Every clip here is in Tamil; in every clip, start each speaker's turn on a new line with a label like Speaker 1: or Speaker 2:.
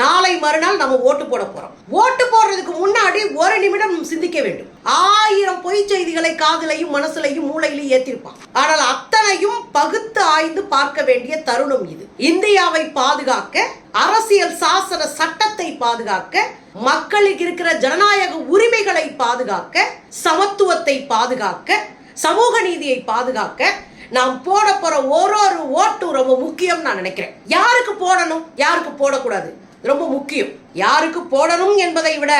Speaker 1: நாளை மறுநாள் நம்ம ஓட்டு போட போறோம். ஓட்டு போடுறதுக்கு முன்னாடி ஒரு நிமிடம் சிந்திக்க வேண்டும். ஆயிரம் பொய் செய்திகளை காதலையும் மனசுலையும் மூளையிலும் ஏத்திருப்பான். ஆனால் அத்தனையும் பகுத்து ஆய்ந்து பார்க்க வேண்டிய தருணம் இது. இந்தியாவை பாதுகாக்க அரசியல் சாசன சட்டத்தை பாதுகாக்க மக்களுக்கு இருக்கிற ஜனநாயக உரிமைகளை பாதுகாக்க சமத்துவத்தை பாதுகாக்க சமூக நீதியை பாதுகாக்க நாம் போட போற ஒரு ஒரு ஓட்டு ரொம்ப முக்கியம் நான் நினைக்கிறேன். யாருக்கு போடணும்? யாருக்கு போடக்கூடாது? ரொம்ப முக்கியம். யாருக்கு போடணும் என்பதை விட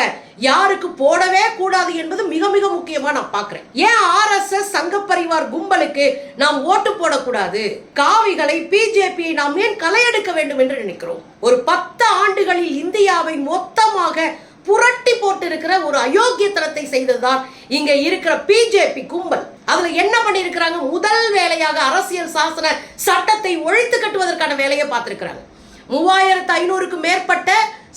Speaker 1: யாருக்கு போடவே கூடாது என்பது மிக மிக முக்கியமா நான் பாக்குறேன் ஏன் ஆர்எஸ்எஸ் சங்க பரிவார் கும்பலுக்கு நாம் ஓட்டு போடக்கூடாது? காவிகளை பிஜேபி நாம் ஏன் கலையெடுக்க வேண்டும் என்று நினைக்கிறோம்? ஒரு பத்து ஆண்டுகளில் இந்தியாவை மொத்தமாக புரட்டி போட்டு இருக்கிற ஒரு அயோக்கியத்தனத்தை செய்ததுதான் இங்க இருக்கிற பிஜேபி கும்பல். அதுல என்ன பண்ணிருக்கிறாங்க முதல் வேலையாக அரசியல் சாசன சட்டத்தை ஒழித்து கட்டுவதற்கான வேலையை பார்த்திருக்கிறாங்க. மூவாயிரத்து ஐநூறுக்கு மேற்பட்ட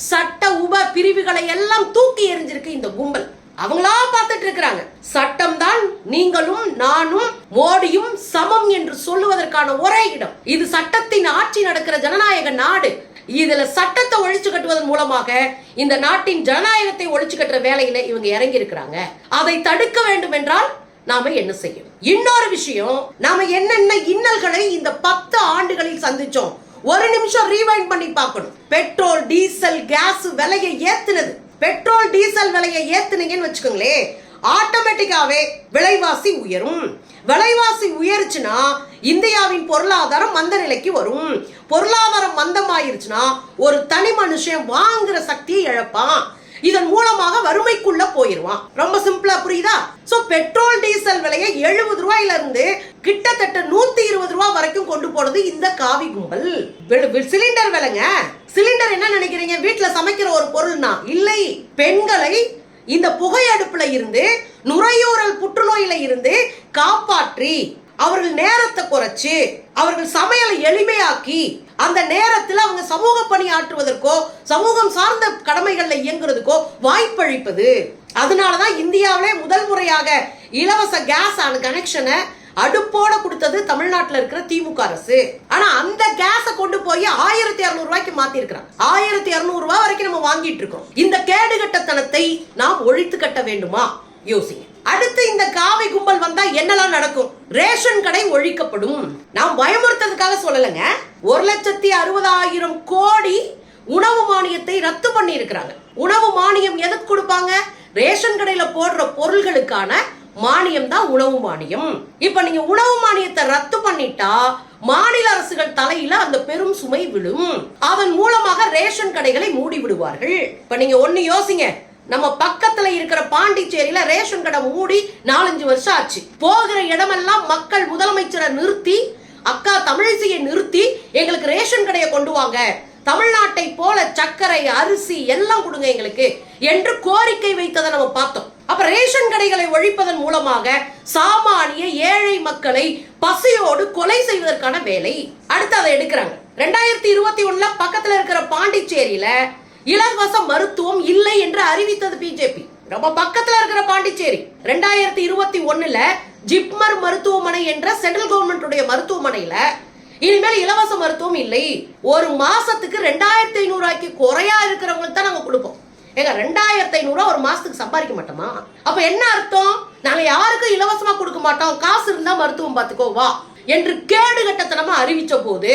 Speaker 1: சட்ட உப பிரிவுகளை எல்லாம் தூக்கி எறிஞ்சிருக்கு இந்த கும்பல். அவங்களா பார்த்துட்டு இருக்கிறாங்க. சட்டம் தான் நீங்களும் நானும் மோடியும் சமம் என்று சொல்லுவதற்கான ஒரே இடம். இது சட்டத்தின் ஆட்சி நடக்கிற ஜனநாயக நாடு. இதுல சட்டத்தை ஒழிச்சு கட்டுவதன் மூலமாக இந்த நாட்டின் ஜனநாயகத்தை ஒழிச்சு கட்டுற வேலையில இவங்க இறங்கி இருக்கிறாங்க அதை தடுக்க வேண்டும் என்றால் நாம என்ன செய்யும் இன்னொரு விஷயம் நாம என்னென்ன இன்னல்களை இந்த பத்து ஆண்டுகளில் சந்திச்சோம். ஒரு நிமிஷம் ரீவைண்ட் பண்ணி பார்க்கணும். பெட்ரோல் டீசல் கேஸ் விலையை ஏத்துனது. பெட்ரோல் டீசல் விலையை ஏத்துனீங்கன்னு வச்சுக்கோங்களேன். ஆட்டோமேட்டிக்காவே விலைவாசி உயரும். விலைவாசி உயருச்சுன்னா இந்தியாவின் பொருளாதாரம் மந்த நிலைக்கு வரும். பொருளாதாரம் மந்தமாயிருச்சுன்னா ஒரு தனி மனுஷன் வாங்குற சக்தியை இழப்பான். இதன் மூலமாக வறுமைக்குள்ள போயிருவான். ரொம்ப சிம்பிளா புரியுதா? சோ பெட்ரோல் டீசல் விலையை எழுபது ரூபாயில இருந்து கிட்டத்தட்ட நூத்தி இருபது ரூபாய் வரைக்கும் கொண்டு போனது இந்த காவி கும்பல். சிலிண்டர் விலைங்க. சிலிண்டர் என்ன நினைக்கிறீங்க? வீட்டுல சமைக்கிற ஒரு பொருள்னா இல்லை பெண்களை இந்த புகையடுப்புல இருந்து நுரையூரல் புற்றுநோயில இருந்து காப்பாற்றி அவர்கள் நேரத்தை குறைச்சு அவர்கள் சமையலை எளிமையாக்கி அந்த நேரத்தில் அவங்க சமூக பணி ஆற்றுவதற்கோ சமூகம் சார்ந்த கடமைகளில் இயங்குறதுக்கோ வாய்ப்பளிப்பது. அதனால தான் இந்தியாவிலே முதல் முறையாக இலவச கேஸ் ஆன கனெக்ஷனை அடுப்போட கொடுத்தது தமிழ்நாட்டில் இருக்கிற திமுக அரசு. ஆனா அந்த கேஸை கொண்டு போய் ஆயிரத்தி இருநூறு ரூபாய்க்கு மாத்தி ஆயிரத்தி இருநூறு ரூபாய் வரைக்கும் நம்ம வாங்கிட்டு இருக்கோம். இந்த கேடுகட்டத்தனத்தை நாம் ஒழித்து கட்ட வேண்டுமா? யோசிங்க. அடுத்து இந்த காவி கும்பல் வந்தா என்னெல்லாம் நடக்கும்? ரேஷன் கடை ஒழிக்கப்படும். நாம் பயமுறுத்ததுக்காக சொல்லலைங்க. ஒரு லட்சத்தி அறுபதாயிரம் கோடி உணவு மானியத்தை ரத்து பண்ணி இருக்கிறாங்க உணவு மானியம் எதுக்கு கொடுப்பாங்க? ரேஷன் கடையில போடுற பொருள்களுக்கான மானியம் தான் உணவு மானியம். இப்ப நீங்க உணவு மானியத்தை ரத்து பண்ணிட்டா மாநில அரசுகள் தலையில அந்த பெரும் சுமை விழும். அதன் மூலமாக ரேஷன் கடைகளை மூடி விடுவார்கள் இப்ப நீங்க ஒண்ணு யோசிங்க. நம்ம பக்கத்துல இருக்கிற பாண்டிச்சேரியில ரேஷன் கடை மூடி நாலஞ்சு வருஷம் ஆச்சு. போகிற இடமெல்லாம் மக்கள் முதலமைச்சரை நிறுத்தி அக்கா தமிழிசையை நிறுத்தி எங்களுக்கு ரேஷன் கடையை கொண்டு வாங்க. தமிழ்நாட்டை போல சர்க்கரை அரிசி எல்லாம் கொடுங்க எங்களுக்கு என்று கோரிக்கை வைத்ததை நம்ம பார்த்தோம். அப்ப ரேஷன் கடைகளை ஒழிப்பதன் மூலமாக சாமானிய ஏழை மக்களை பசியோடு கொலை செய்வதற்கான வேலை. அடுத்து அதை எடுக்கிறாங்க. ரெண்டாயிரத்தி இருபத்தி ஒண்ணுல பக்கத்துல இருக்கிற பாண்டிச்சேரியில இலவச மருத்துவம் இல்லை என்று அறிவித்தது பிஜேபி. ரொம்ப பக்கத்துல இருக்கிற பாண்டிச்சேரி ரெண்டாயிரத்தி இருபத்தி ஒண்ணுல ஜிப்மர் மருத்துவமனை என்ற சென்ட்ரல் கவர்மெண்டுடைய மருத்துவமனையில இனிமேல் இலவச மருத்துவம் இல்லை. ஒரு மாசத்துக்கு ரெண்டாயிரத்தி ஐநூறு குறையா இருக்கிறவங்களுக்கு தான் நாங்க கொடுப்போம். ஏங்க ரெண்டாயிரத்தி ஐநூறுவா ஒரு மாசத்துக்கு சம்பாதிக்க மாட்டோமா? அப்ப என்ன அர்த்தம்? நாங்க யாருக்கும் இலவசமா கொடுக்க மாட்டோம். காசு இருந்தா மருத்துவம் பார்த்துக்கோ வா என்று கேடு கட்டத்தனமா அறிவிச்ச போது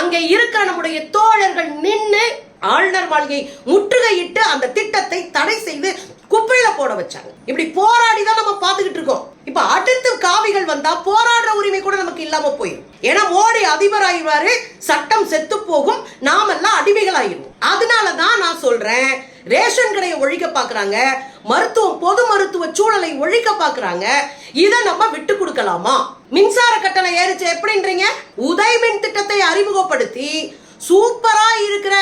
Speaker 1: அங்க இருக்கிற நம்முடைய தோழர்கள் நின்று ஆளுநர் மாளிகை முற்றுகையிட்டு அந்த திட்டத்தை தடை செய்து குப்பையில போட வச்சாங்க. இப்படி போராடி தான் நம்ம பார்த்துக்கிட்டு இருக்கோம். இப்ப அடுத்து காவிகள் வந்தா போராடுற உரிமை கூட நமக்கு இல்லாம போயிடும் ஏன்னா மோடி அதிபர் ஆயிடுவாரு சட்டம் செத்து போகும் நாமெல்லாம் அடிமைகள் ஆயிடுவோம் அதனால தான் நான் சொல்றேன் ரேஷன் கடையை ஒழிக்க பாக்குறாங்க மருத்துவம் பொது மருத்துவ சூழலை ஒழிக்க பாக்குறாங்க இதை நம்ம விட்டு கொடுக்கலாமா? மின்சார கட்டணம் ஏறிச்சு எப்படின்றீங்க? உதய் மின் திட்டத்தை அறிமுகப்படுத்தி சூப்பரா இருக்கிற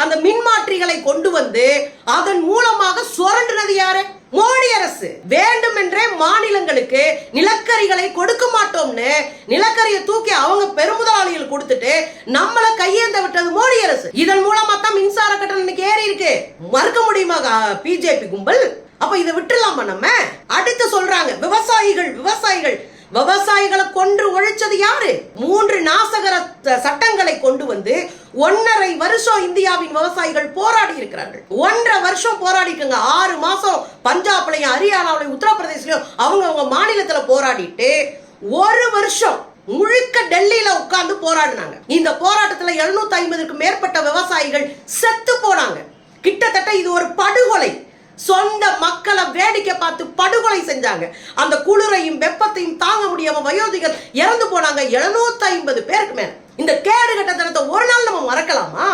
Speaker 1: அந்த மின்மாற்றிகளை கொண்டு வந்து அதன் மூலமாக சுரண்டுனது யாரு? மோடி அரசு. வேண்டுமென்றே மாநிலங்களுக்கு நிலக்கரிகளை கொடுக்க மாட்டோம்னு நிலக்கரியை தூக்கி அவங்க பெருமுதலாளிகள் கொடுத்துட்டு நம்மள கையேந்த விட்டது மோடி அரசு. இதன் மூலமா தான் மின்சார கட்டணம் இன்னைக்கு ஏறி இருக்கு. மறுக்க முடியுமா பிஜேபி கும்பல்? அப்ப இதை விட்டுலாமா நம்ம? அடுத்து சொல்றாங்க விவசாயிகள் விவசாயிகள். விவசாயிகளை கொன்று ஒழிச்சது யாரு? மூன்று நாசகர ச- சட்டங்களை கொண்டு வந்து ஒன்னரை வருஷம் இந்தியாவின் விவசாயிகள் போராடி இருக்கிறார்கள். ஒன்றரை வருஷம் போராடி ஆறு மாசம் பஞ்சாப்லயும் ஹரியானாவிலையும் உத்தரப்பிரதேசலயும் அவங்க அவங்க மாநிலத்துல போராடிட்டு ஒரு வருஷம் முழுக்க டெல்லியில உட்கார்ந்து போராடினாங்க. இந்த போராட்டத்துல 750 ஐம்பதுக்கு மேற்பட்ட விவசாயிகள் செத்து போனாங்க. கிட்டத்தட்ட இது ஒரு படுகொலை. சொந்த மக்களை வேடிக்கை பார்த்து படுகொலை செஞ்சாங்க. அந்த குளிரையும் வெப்பத்தையும் தாங்க முடியாம வயோதிகர் இறந்து போனாங்க. 750 ஐம்பது பேருக்கு மேல. இந்த கேடு கட்ட தினத்தை ஒரு நாள் நம்ம மறக்கலாமா?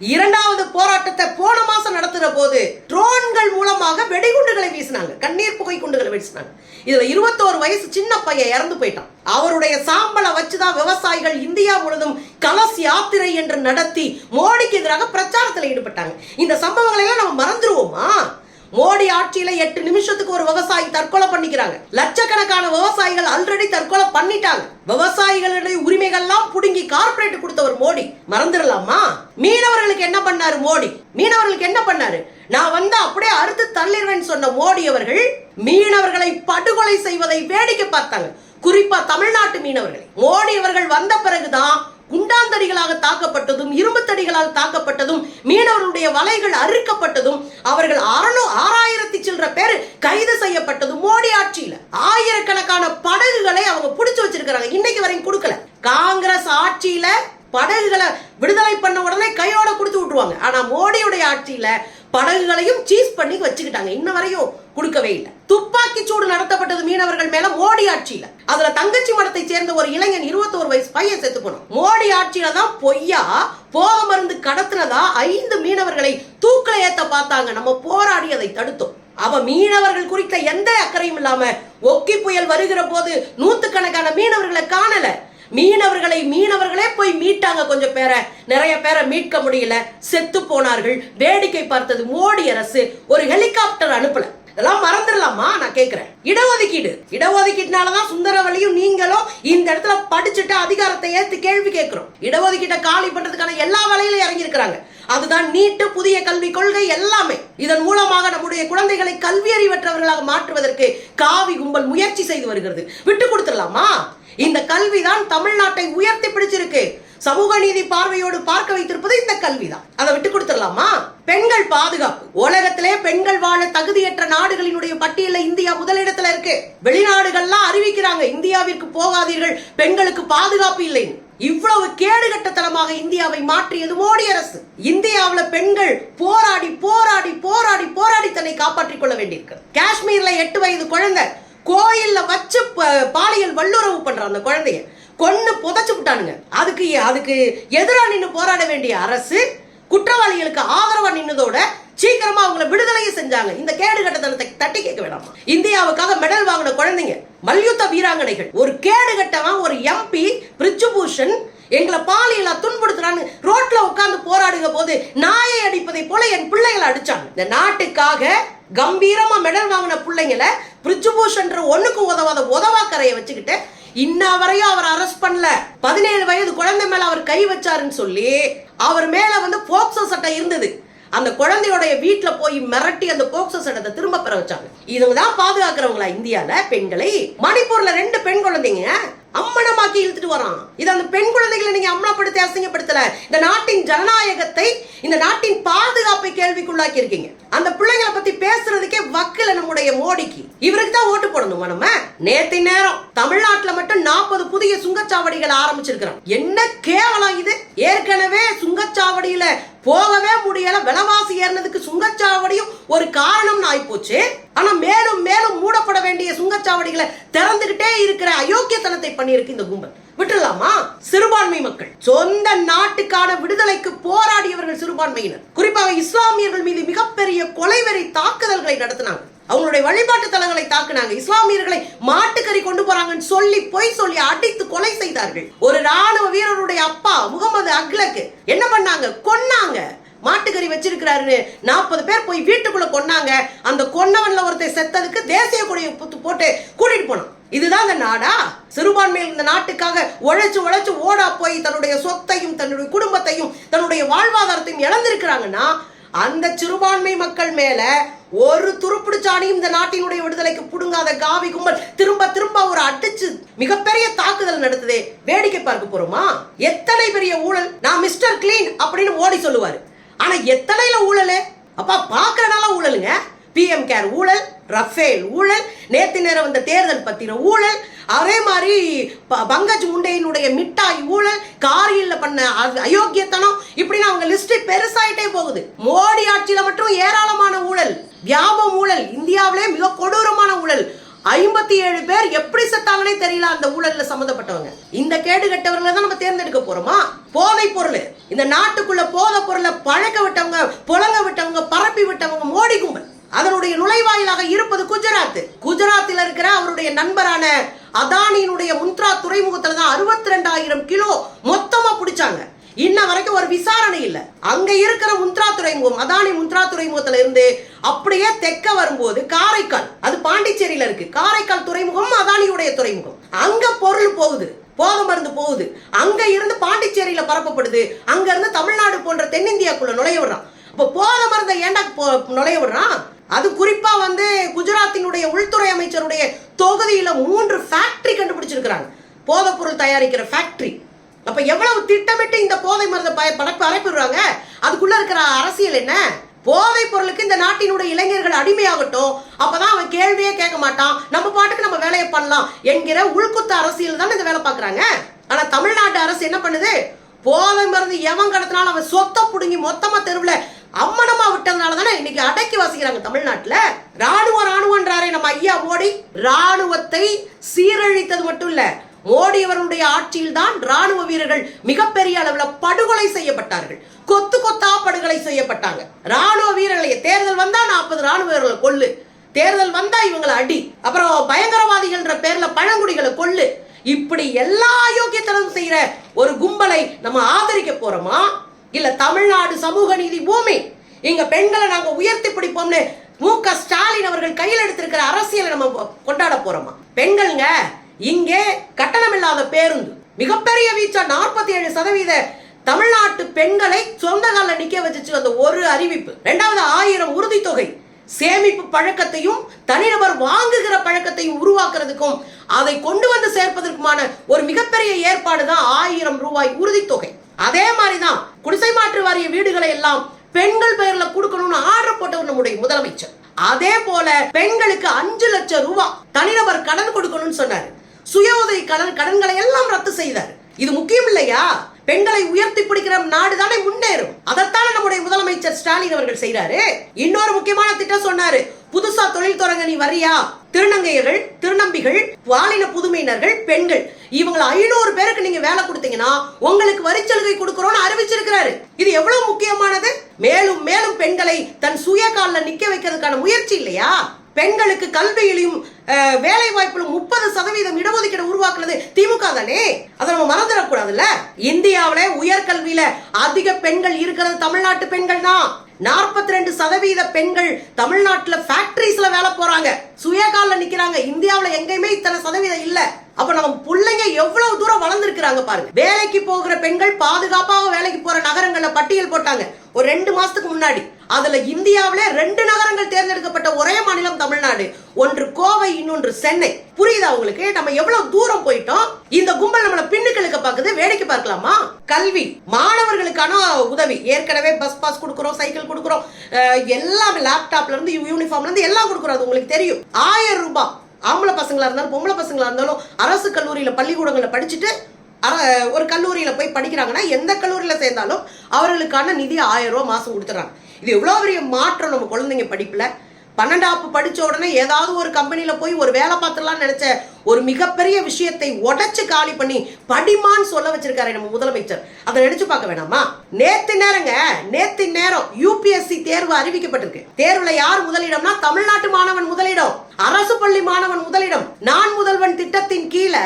Speaker 1: இரண்டாவது போராட்டத்தை போன மாசம் நடத்துற போது ட்ரோன்கள் மூலமாக வெடிகுண்டுகளை வீசினாங்க. கண்ணீர் புகை குண்டுகளை வீசினாங்க. இதுல இருபத்தோரு வயசு சின்ன பையன் இறந்து போயிட்டான். அவருடைய சாம்பலை வச்சுதான் விவசாயிகள் இந்தியா முழுதும் கலஸ் யாத்திரை என்று நடத்தி மோடிக்கு எதிராக பிரச்சாரத்தில் ஈடுபட்டாங்க. இந்த சம்பவங்களை எல்லாம் நம்ம மறந்துருவோமா? மோடி ஆட்சியில எட்டு நிமிஷத்துக்கு ஒரு விவசாயி தற்கொலை பண்ணிக்கிறாங்க. லட்சக்கணக்கான விவசாயிகள் ஆல்ரெடி தற்கொலை பண்ணிட்டாங்க. விவசாயிகளுடைய உரிமைகள்லாம் புடுங்கி கார்ப்பரேட் கொடுத்தவர் மோடி. மறந்துடலாமா? மீனவர்களுக்கு என்ன பண்ணாரு மோடி? மீனவர்களுக்கு என்ன பண்ணாரு? நான் வந்து அப்படியே அறுத்து தள்ளிடுவேன் சொன்ன மோடி அவர்கள் மீனவர்களை படுகொலை செய்வதை வேடிக்கை பார்த்தாங்க. குறிப்பா தமிழ்நாட்டு மீனவர்களை. மோடி அவர்கள் வந்த பிறகுதான் குண்டாந்தடிகளாக தாக்கப்பட்டதும் இரும்பு தடிகளால் தாக்கப்பட்டதும் மீனவர்களுடைய வலைகள் அறுக்கப்பட்டதும் அவர்கள் அறநூ ஆறாயிரத்தி சில்லற பேர் கைது செய்யப்பட்டதும் மோடி ஆட்சியில. ஆயிரக்கணக்கான படகுகளை அவங்க புடிச்சு வச்சிருக்கிறாங்க. இன்னைக்கு வரையும் கொடுக்கல. காங்கிரஸ் ஆட்சியில படகுகளை விடுதலை பண்ண உடனே கையோட கொடுத்து விட்டுருவாங்க. ஆனா மோடியுடைய ஆட்சியில படகுகளையும் சீஸ் பண்ணி வச்சுக்கிட்டாங்க. இன்ன வரையும் கொடுக்கவே இல்லை. துப்பாக்கி சூடு நடத்தப்பட்டது மீனவர்கள் மேல மோடி ஆட்சியில. அதுல தங்கச்சி மடத்தை சேர்ந்த ஒரு இளைஞன் 21 வயசு பையன் செத்து போனோம் மோடி ஆட்சியில தான் பொய்யா போக மருந்து கடத்தினதா ஐந்து மீனவர்களை தூக்கில ஏத்த பார்த்தாங்க. நம்ம போராடி அதை தடுத்தோம். அவ மீனவர்கள் குறித்த எந்த அக்கறையும் இல்லாம ஒக்கி புயல் வருகிற போது நூத்துக்கணக்கான மீனவர்களை காணல. மீனவர்களை மீனவர்களே போய் மீட்டாங்க கொஞ்சம் பேரை. நிறைய பேரை மீட்க முடியல. செத்து போனார்கள். வேடிக்கை பார்த்தது மோடி அரசு. ஒரு ஹெலிகாப்டர் அனுப்பல. இதெல்லாம் மறந்துடலாமா? நான் கேக்குறேன். இடஒதுக்கீடு. இடஒதுக்கீட்டுனாலதான் சுந்தரவழியும் நீங்களும் இந்த இடத்துல படிச்சுட்டு அதிகாரத்தை ஏத்து கேள்வி கேட்கிறோம் இடஒதுக்கீட்டை காலி பண்றதுக்கான எல்லா வேலையிலும் இறங்கியிருக்கிறாங்க. அதுதான் நீட்டு புதிய கல்வி கொள்கை எல்லாமே. இதன் மூலமாக நம்முடைய குழந்தைகளை கல்வி அறிவற்றவர்களாக மாற்றுவதற்கு காவி கும்பல் முயற்சி செய்து வருகிறது. விட்டு கொடுத்துடலாமா? இந்த கல்விதான் தமிழ்நாட்டை உயர்த்தி பிடிச்சிருக்கு. சமூக நீதி பார்வையோடு பார்க்க வைத்திருப்பது இந்த கல்விதான். அதை விட்டு கொடுத்துடலாமா? பெண்கள் பாதுகாப்பு. உலகத்திலே பெண்கள் வாழ தகுதியற்ற நாடுகளினுடைய பட்டியல இந்தியா முதலிடத்துல இருக்கு. வெளிநாடுகள்லாம் அறிவிக்கிறாங்க இந்தியாவிற்கு போகாதீர்கள் பெண்களுக்கு பாதுகாப்பு இல்லைன்னு இவ்வளவு கேடுகட்டத்தனமாக இந்தியாவை மாற்றியது மோடி அரசு. இந்தியாவில் பெண்கள் போராடி போராடி போராடி போராடி தன்னை காப்பாற்றிக் கொள்ள வேண்டியிருக்கு. காஷ்மீர்ல எட்டு வயது குழந்தை கோயில்ல வச்சு பாலியல் வல்லுறவு பண்ற அந்த குழந்தைய கொன்று புதைச்சு விட்டானுங்க. அதுக்கு அதுக்கு எதிராக நின்று போராட வேண்டிய அரசு குற்றவாளிகளுக்கு ஆதரவா நின்னதோட சீக்கிரமா அவங்கள விடுதலையை செஞ்சாங்க. இந்த கேடு கட்டத்தனத்தை தட்டி கேட்க வேணாமா? இந்தியாவுக்காக மெடல் வாங்கின குழந்தைங்க மல்யுத்த வீராங்கனைகள். ஒரு கேடு கட்டவன் ஒரு எம்பி பிரிச்சுபூஷன் எங்களை பாலியல துன்புறுத்துறான்னு ரோட்ல உட்கார்ந்து போராடுங்க போது நாயை அடிப்பதை போல என் பிள்ளைகளை அடிச்சாங்க. இந்த நாட்டுக்காக கம்பீரமா மெடல் வாங்கின பிள்ளைங்களை பிரிச்சுபூஷன்ற ஒண்ணுக்கு உதவாத உதவாக்கரையை வச்சுக்கிட்டு இன்ன வரையும் அவர் அரெஸ்ட் பண்ணல. பதினேழு வயது குழந்தை மேல அவர் கை வச்சாருன்னு சொல்லி அவர் மேல வந்து போக்சோ சட்டம் இருந்தது. அந்த குழந்தையோடைய வீட்டுல போய் மிரட்டி அந்த போக்சோ சட்டத்தை திரும்ப பெற வச்சாங்க. இதுங்க தான் பாதுகாக்கிறவங்களா இந்தியால பெண்களை? மணிப்பூர்ல ரெண்டு பெண் குழந்தைங்க. அம்மனமாக்கி இழுத்துட்டு வரான். இது அந்த பெண் குழந்தைகளை நீங்க அம்மனப்படுத்தி அசிங்கப்படுத்தல. இந்த நாட்டின் ஜனநாயகத்தை இந்த நாட்டின் பாதுகாப்பை கேள்விக்குள்ளாக்கி இருக்கீங்க. அந்த பிள்ளைங்களை பத்தி பேசுறதுக்கே வக்கல நம்முடைய மோடிக்கு இவருக்கு தான் ஓட்டு போடணுமா நம்ம? நேத்து நேரம். தமிழ்நாட்டுல மட்டும் நாற்பது புதிய சுங்கச்சாவடிகள் ஆரம்பிச்சிருக்கிறோம். என்ன கேவலம் இது? ஏற்கனவே சுங்கச்சாவடியில போகவே முடியல. விலைவாசி ஏறினதுக்கு சுங்கச்சாவடியும் ஒரு காரணம்னு ஆயிப்போச்சு. ஆனா மேலும் மேலும் மூடப்பட வேண்டிய சுங்கச்சாவடிகளை திறந்துகிட்டே இருக்கிற அயோக்கியத்தனத்தை பண்ணியிருக்கு இந்த கும்பல். விட்டுலாமா சிறுபான்மை மக்கள். சொந்த நாட்டுக்கான விடுதலைக்கு போராடியவர்கள் சிறுபான்மையினர். குறிப்பாக இஸ்லாமியர்கள் மீது மிகப்பெரிய கொலைவெறி தாக்குதல்களை நடத்தினாங்க. அவங்களுடைய வழிபாட்டு தலங்களை தாக்குனாங்க. இஸ்லாமியர்களை மாட்டுக்கறி கொண்டு போறாங்கன்னு சொல்லி பொய் சொல்லி அடித்து கொலை செய்தார்கள். ஒரு ராணுவ வீரருடைய அப்பா முகமது அக்லக்கு என்ன பண்ணாங்க? கொன்னாங்க. மாட்டுக்கறி வச்சிருக்கிறாருன்னு நாற்பது பேர் போய் வீட்டுக்குள்ள கொன்னாங்க. அந்த கொன்னவன்ல ஒருத்தர் செத்ததுக்கு தேசிய கொடியை புத்து போட்டு கூட்டிட்டு போனான். இதுதான் இந்த நாடா? சிறுபான்மையில் இந்த நாட்டுக்காக உழைச்சு உழைச்சு ஓடா போய் தன்னுடைய சொத்தையும் தன்னுடைய குடும்பத்தையும் தன்னுடைய வாழ்வாதாரத்தையும் இழந்திருக்கிறாங்கன்னா அந்த சிறுபான்மை மக்கள் மேல ஒரு துருப்பிடிச்சாணியும் இந்த நாட்டினுடைய விடுதலைக்கு புடுங்காத காவி கும்பல் திரும்ப திரும்ப ஒரு அடிச்சு மிகப்பெரிய தாக்குதல் நடத்துதே வேடிக்கை பார்க்க போறோமா? எத்தனை பெரிய ஊழல்? நான் மிஸ்டர் கிளீன் அப்படின்னு ஓடி சொல்லுவாரு. ஆனா எத்தனைல ஊழலு? அப்பா பாக்குறனால ஊழலுங்க. பிஎம் கேர் ஊழல் ரஃபேல் ஊழல் நேத்து நேரம் வந்த தேர்தல் பத்தின ஊழல் அதே மாதிரி ப- பங்கஜ் முண்டையினுடைய மிட்டாய் ஊழல் காரியில் பண்ண அயோக்கியத்தனம் இப்படின்னு அவங்க லிஸ்ட் பெருசாயிட்டே போகுது. மோடி ஆட்சியில மட்டும் ஏராளமான ஊழல் வியாபம் ஊழல் இந்தியாவிலே மிக கொடூரமான ஊழல். ஐம்பத்தி ஏழு பேர் எப்படி செத்தாங்கன்னே தெரியல அந்த ஊழல்ல சம்மந்தப்பட்டவங்க. இந்த கேடு கட்டவர்களை தான் நம்ம தேர்ந்தெடுக்க போறோமா? போதை பொருள். இந்த நாட்டுக்குள்ள போதை பொருளை பழக்க விட்டவங்க புழங்க விட்டவங்க பரப்பி விட்டவங்க மோடி கும்பல். அதனுடைய நுழைவாயிலாக இருப்பது குஜராத். குஜராத்தில் இருக்கிற அவருடைய நண்பரான அதானியினுடைய முந்த்ரா துறைமுகத்துல தான் அறுபத்தி ரெண்டாயிரம் கிலோ மொத்தமா பிடிச்சாங்க. இன்ன வரைக்கும் ஒரு விசாரணை இல்ல. அங்க இருக்கிற முந்த்ரா துறைமுகம் அதானி முந்த்ரா துறைமுகத்துல இருந்து அப்படியே தெக்க வரும்போது காரைக்கால் அது பாண்டிச்சேரியில இருக்கு. காரைக்கால் துறைமுகம் அதானியுடைய துறைமுகம். அங்க பொருள் போகுது போக மருந்து போகுது. அங்க இருந்து பாண்டிச்சேரியில பரப்பப்படுது. அங்க இருந்து தமிழ்நாடு போன்ற தென்னிந்தியாக்குள்ள நுழைய விடுறான். அப்ப போத மருந்தை ஏன்டா போ- நுழைய விடுறான்? அது குறிப்பாக வந்து குஜராத்தினுடைய உள்துறை அமைச்சருடைய தொகுதியில் மூன்று ஃபேக்டரி கண்டுபிடிச்சிருக்கிறாங்க. போதை பொருள் தயாரிக்கிற ஃபேக்டரி அப்போ எவ்வளவு திட்டமிட்டு இந்த போதை மருந்தை பய- படப்பு அரைப்பிடுறாங்க? அதுக்குள்ளே இருக்கிற அரசியல் என்ன? போதைப் பொருளுக்கு இந்த நாட்டினுடைய இளைஞர்கள் அடிமையாகட்டும். அப்பதான் அவன் கேள்வியே கேட்க மாட்டான். நம்ம பாட்டுக்கு நம்ம வேலையை பண்ணலாம் என்கிற உள்குத்த அரசியல் தான் இந்த வேலை பார்க்குறாங்க? ஆனால் தமிழ்நாட்டு அரசு என்ன பண்ணுது? போதை மருந்து எவன் கடத்தினாலும் அவன் சொத்தை பிடுங்கி மொத்தமா தெருவில் அம்மனமா விட்டதுனால தானே இன்னைக்கு அடக்கி வாசிக்கிறாங்க தமிழ்நாட்டில். ராணுவ ராணுவன்றாரே நம்ம ஐயா மோடி. ராணுவத்தை சீரழித்தது மட்டும் இல்ல மோடி அவர்களுடைய ஆட்சியில் தான் ராணுவ வீரர்கள் மிகப்பெரிய அளவில் படுகொலை செய்யப்பட்டார்கள். கொத்து கொத்தா படுகொலை செய்யப்பட்டாங்க. ராணுவ வீரர்களை தேர்தல் வந்தா நாற்பது ராணுவ வீரர்களை கொல்லு. தேர்தல் வந்தா இவங்களை அடி. அப்புறம் பயங்கரவாதிகள்ன்ற பேர்ல பழங்குடிகளை கொல்லு. இப்படி எல்லா அயோக்கியத்தனம் செய்யற ஒரு கும்பலை நம்ம ஆதரிக்க போறோமா? இல்ல தமிழ்நாடு சமூக நீதி பூமி இங்க பெண்களை நாங்க உயர்த்தி பிடிப்போம்னு மு க ஸ்டாலின் அவர்கள் கையில் எடுத்திருக்கிற அரசியலை நம்ம கொண்டாட போறோமா? பெண்கள்ங்க இங்கே கட்டணமில்லாத பேருந்து மிகப்பெரிய வீச்சா நாற்பத்தி ஏழு சதவீத தமிழ்நாட்டு பெண்களை சொந்த காலில் நிக்க வச்சுச்சு அந்த ஒரு அறிவிப்பு. ரெண்டாவது ஆயிரம் உறுதித்தொகை. சேமிப்பு பழக்கத்தையும் தனிநபர் வாங்குகிற பழக்கத்தையும் உருவாக்குறதுக்கும் அதை கொண்டு வந்து சேர்ப்பதற்குமான ஒரு மிகப்பெரிய ஏற்பாடு தான் ஆயிரம் ரூபாய் உறுதித்தொகை. அதே மாதிரிதான் குடிசை மாற்று வாரிய வீடுகளை எல்லாம் பெண்கள் பெயர்ல கொடுக்கணும்னு ஆர்டர் போட்டவர் நம்முடைய முதலமைச்சர். அதே போல பெண்களுக்கு அஞ்சு லட்சம் ரூபாய் தனிநபர் கடன் கொடுக்கணும்னு சொன்னாரு. சுய உதவி கடன் கடன்களை எல்லாம் ரத்து செய்தார். இது முக்கியம் இல்லையா? பெண்களை உயர்த்தி பிடிக்கிற நாடு தானே முன்னேறும். அதைத்தானே நம்முடைய முதலமைச்சர் ஸ்டாலின் அவர்கள் செய்றாரு. இன்னொரு முக்கியமான திட்டம் சொன்னாரு. புதுசா தொழில் தொடங்க நீ வரியா திருநங்கையர்கள் திருநம்பிகள் வாலின புதுமையினர்கள் பெண்கள் இவங்க ஐநூறு பேருக்கு நீங்க வேலை கொடுத்தீங்கன்னா உங்களுக்கு வரிச்சலுகை கொடுக்கறோம்னு அறிவிச்சிருக்கிறாரு. இது எவ்வளவு முக்கியமானது? மேலும் மேலும் பெண்களை தன் சுய காலில் நிக்க வைக்கிறதுக்கான முயற்சி இல்லையா? பெண்களுக்கு கல்வியிலும் வேலை வாய்ப்பிலும் முப்பது சதவீதம் இடஒதுக்கீடு உருவாக்குனது திமுக தானே? அதை நம்ம மறந்துடக்கூடாதுல்ல? இந்தியாவில உயர்கல்வியில அதிக பெண்கள் இருக்கிறது தமிழ்நாட்டு பெண்கள் தான். நாற்பத்தி ரெண்டு சதவீத பெண்கள் தமிழ்நாட்டுல ஃபேக்டரிஸ்ல வேலை போறாங்க. சுயகால நிக்கிறாங்க. இந்தியாவில் எங்கேயுமே இத்தனை சதவீதம் இல்ல. அப்ப நம்ம பிள்ளைங்க எவ்வளவு தூரம் வளர்ந்துருக்கிறாங்க பாருங்க. வேலைக்கு போகிற பெண்கள் பாதுகாப்பாக வேலைக்கு போற நகரங்கள்ல பட்டியல் போட்டாங்க. ஒரு ரெண்டு மாசத்துக்கு முன்னாடி. அதுல இந்தியாவிலே ரெண்டு நகரங்கள் தேர்ந்தெடுக்கப்பட்ட ஒரே மாநிலம் தமிழ்நாடு. ஒன்று கோவை இன்னொன்று சென்னை. புரியுதா உங்களுக்கு? நம்ம எவ்வளவு தூரம் போயிட்டோம்? இந்த கும்பல் நம்மள பின்னுக்களுக்கு பாக்குது. வேடிக்கை பார்க்கலாமா? கல்வி. மாணவர்களுக்கான உதவி. ஏற்கனவே பஸ் பாஸ் கொடுக்குறோம் சைக்கிள் கொடுக்குறோம். எல்லாமே லேப்டாப்ல இருந்து யூனிஃபார்ம்ல இருந்து எல்லாம் கொடுக்குறோம். அது உங்களுக்கு தெரியும். ஆயிரம் ரூபாய். ஆம்பளை பசங்களா இருந்தாலும் பொம்பளை பசங்களா இருந்தாலும் அரசு கல்லூரியில பள்ளிக்கூடங்களில் படிச்சுட்டு ஒரு கல்லூரியில போய் படிக்கிறாங்கன்னா எந்த கல்லூரியில சேர்ந்தாலும் அவர்களுக்கான நிதி ஆயிரம் ரூபாய் மாசம் கொடுத்துறாங்க இது எவ்வளோ பெரிய மாற்றம் நம்ம குழந்தைங்க படிப்பில்? பன்னெண்டாப்பு படித்த உடனே ஏதாவது ஒரு கம்பெனியில் போய் ஒரு வேலை பார்த்துடலாம்னு நினச்ச ஒரு மிகப்பெரிய விஷயத்தை உடைச்சு காலி பண்ணி படிமான்னு சொல்ல வச்சிருக்காரு நம்ம முதலமைச்சர். அதை நினைச்சு பார்க்க வேணாமா? நேத்து நேரங்க நேத்து நேரம் யூபிஎஸ்சி தேர்வு அறிவிக்கப்பட்டிருக்கு. தேர்வுல யார் முதலிடம்னா தமிழ்நாட்டு மாணவன் முதலிடம் அரசு பள்ளி மாணவன் முதலிடம். நான் முதல்வன் திட்டத்தின் கீழே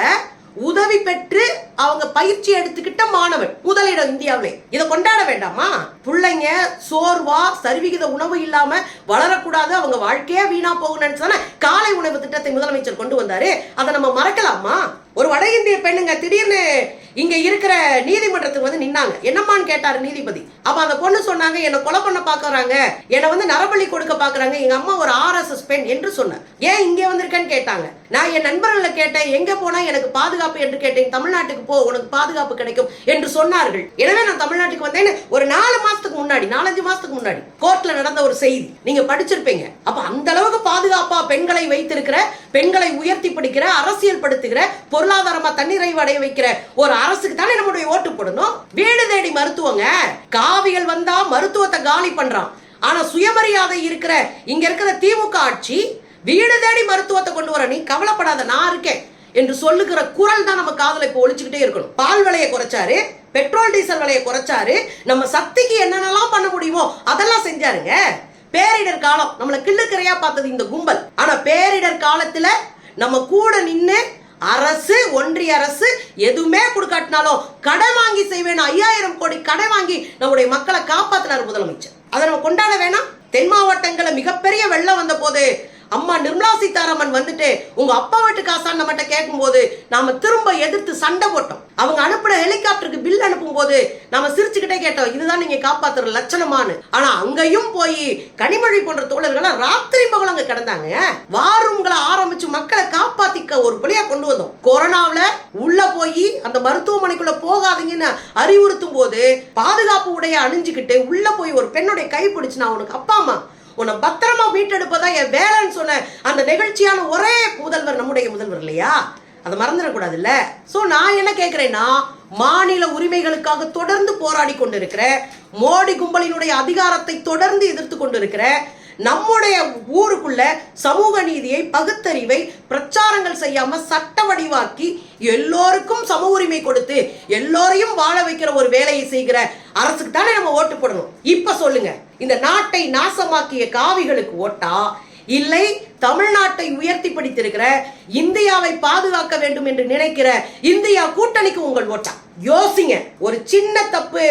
Speaker 1: உதவி பெற்று அவங்க பயிற்சி எடுத்துக்கிட்ட மாணவன் முதலிடம் இந்தியாவிலே. இதை கொண்டாட வேண்டாமா? பிள்ளைங்க சோர்வா சரிவிகித உணவு இல்லாம வளரக்கூடாது அவங்க வாழ்க்கையே வீணா போகணும்னு சொன்னா காலை உணவு திட்டத்தை முதலமைச்சர் கொண்டு வந்தாரு. அதை நம்ம மறக்கலாமா? ஒரு வட இந்திய பெண்ணுங்க திடீர்னு இங்க இருக்கிற நீதிமன்றத்துக்கு வந்து நின்னாங்க. என்னம்மான்னு கேட்டாரு நீதிபதி. அப்ப அந்த பொண்ணு சொன்னாங்க என்ன கொலை பண்ண பாக்குறாங்க. என்னை வந்து நரபலி கொடுக்க பாக்குறாங்க. எங்க அம்மா ஒரு ஆர்எஸ்எஸ் பெண் என்று சொன்னார். ஏன் இங்கே வந்திருக்கேன்னு கேட்டாங்க. நான் என் நண்பர்களை கேட்டேன். எங்க போனா எனக்கு பாதுகாப்பு என்று கேட்டேன். தமிழ்நாட்டுக்கு போ உனக்கு பாதுகாப்பு கிடைக்கும் என்று சொன்னார்கள். எனவே நான் தமிழ்நாட்டுக்கு வந்தேன்னு ஒரு நாலு மாசத்துக்கு முன்னாடி நாலஞ்சு மாசத்துக்கு முன்னாடி கோர்ட்ல நடந்த ஒரு செய்தி. நீங்க படிச்சிருப்பீங்க. அப்ப அந்த அளவுக்கு பாதுகாப்பா பெண்களை வைத்திருக்கிற பெண்களை உயர்த்தி பிடிக்கிற அரசியல் படுத்துகிற பொருளாதாரமா தன்னிறைவு அடைய வைக்கிற ஒரு அரசுக்கு தானே நம்முடைய ஓட்டு போடணும்? வீடு தேடி மருத்துவங்க. காவிகள் வந்தா மருத்துவத்தை காலி பண்றான். ஆனா சுயமரியாதை இருக்கிற இங்க இருக்கிற திமுக ஆட்சி வீடு தேடி மருத்துவத்தை கொண்டு வர நீ கவலைப்படாத நான் இருக்கேன். என்று சொல்லுகிற குரல் தான் நம்ம காதல இப்போ ஒழிச்சுக்கிட்டே இருக்கணும். பால் விலையை குறைச்சாரு பெட்ரோல் டீசல் விலையை குறைச்சாரு நம்ம சக்திக்கு என்னென்னலாம் பண்ண முடியுமோ அதெல்லாம் செஞ்சாருங்க. பேரிடர் காலம் நம்மளை கிள்ளுக்கரையா பார்த்தது இந்த கும்பல். ஆனா பேரிடர் காலத்துல நம்ம கூட நின்னு அரசு ஒன்றிய அரசு எதுவுமே கொடுக்காட்டினாலும் கடன் வாங்கி செய்வேன் ஐயாயிரம் கோடி கடன் வாங்கி நம்முடைய மக்களை காப்பாத்தினார் முதலமைச்சர். அதை நம்ம கொண்டாட வேணாம். தென் மாவட்டங்களில் மிகப்பெரிய வெள்ளம் வந்த போது அம்மா நிர்மலா சீதாராமன் வந்துட்டு உங்க அப்பா வீட்டு காசான்னு நம்மகிட்ட கேட்கும்போது நாம திரும்ப எதிர்த்து சண்டை போட்டோம். அவங்க அனுப்புன ஹெலிகாப்டருக்கு பில் அனுப்பும் போது நாம சிரிச்சுக்கிட்டே கேட்டோம் இதுதான் நீங்க காப்பாத்துற லட்சணமானு ஆனா அங்கேயும் போய் கனிமொழி போன்ற தோழர்கள் ராத்திரி பகல் அங்க கிடந்தாங்க. வாரங்களை ஆரம்பிச்சு மக்களை காப்பாத்திக்க ஒரு வழியா கொண்டு வந்தோம். கொரோனாவில உள்ள போய் அந்த மருத்துவமனைக்குள்ள போகாதீங்கன்னு அறிவுறுத்தும் போது பாதுகாப்பு உடைய அணிஞ்சுக்கிட்டு உள்ள போய் ஒரு பெண்ணுடைய கை பிடிச்சு நான் உனக்கு அப்பா அம்மா உன்னை பத்திரமா மீட்டெடுப்பதா என் வேலைன்னு சொன்ன அந்த நிகழ்ச்சியான ஒரே முதல்வர் நம்முடைய முதல்வர் இல்லையா? அதை மறந்துடக்கூடாதுல்ல. சோ நான் என்ன கேட்கிறேன்னா மாநில உரிமைகளுக்காக தொடர்ந்து போராடி கொண்டிருக்கிற மோடி கும்பலினுடைய அதிகாரத்தை தொடர்ந்து எதிர்த்து கொண்டிருக்கிற நம்முடைய ஊருக்குள்ள சமூக நீதியை பகுத்தறிவை பிரச்சாரங்கள் செய்யாம சட்ட வடிவாக்கி எல்லோருக்கும் சம உரிமை கொடுத்து எல்லோரையும் வாழ வைக்கிற ஒரு வேலையை செய்கிற அரசுக்கு தானே நம்ம ஓட்டு போடணும். இப்ப சொல்லுங்க இந்த நாட்டை நாசமாக்கிய காவிகளுக்கு ஓட்டா? இல்லை தமிழ்நாட்டை உயர்த்தி படித்திருக்கிற இந்தியாவை பாதுகாக்க வேண்டும் என்று நினைக்கிற இந்தியா கூட்டணிக்கு உங்கள் ஓட்டா? யோசிங்க ஒரு சின்ன தப்பு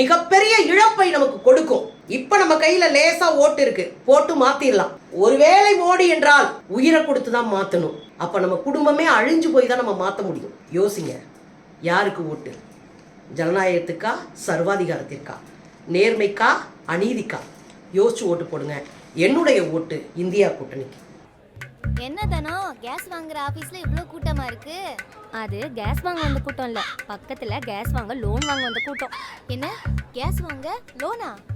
Speaker 1: மிகப்பெரிய இழப்பை நமக்கு கொடுக்கும். இப்ப நம்ம கையில லேசா ஓட்டு இருக்கு. போட்டு மாத்திரலாம். ஒருவேளை மோடி என்றால் உயிரை கொடுத்து தான் மாத்தணும். அப்ப நம்ம குடும்பமே அழிஞ்சு போய் தான் நம்ம மாத்த முடியும். யோசிங்க. யாருக்கு ஓட்டு? ஜனநாயகத்துக்கா சர்வாதிகாரத்திற்கா? நேர்மைக்கா அநீதிக்கா? யோசிச்சு ஓட்டு போடுங்க. என்னுடைய ஓட்டு இந்தியா கூட்டணிக்கு.
Speaker 2: என்ன தானோ கேஸ் வாங்குற ஆபீஸ்ல இவ்ளோ கூட்டமா இருக்கு? அது கேஸ் வாங்க வந்த கூட்டம் இல்ல பக்கத்துல கேஸ் வாங்க லோன் வாங்க வந்த கூட்டம். என்ன? கேஸ் வாங்க லோனா?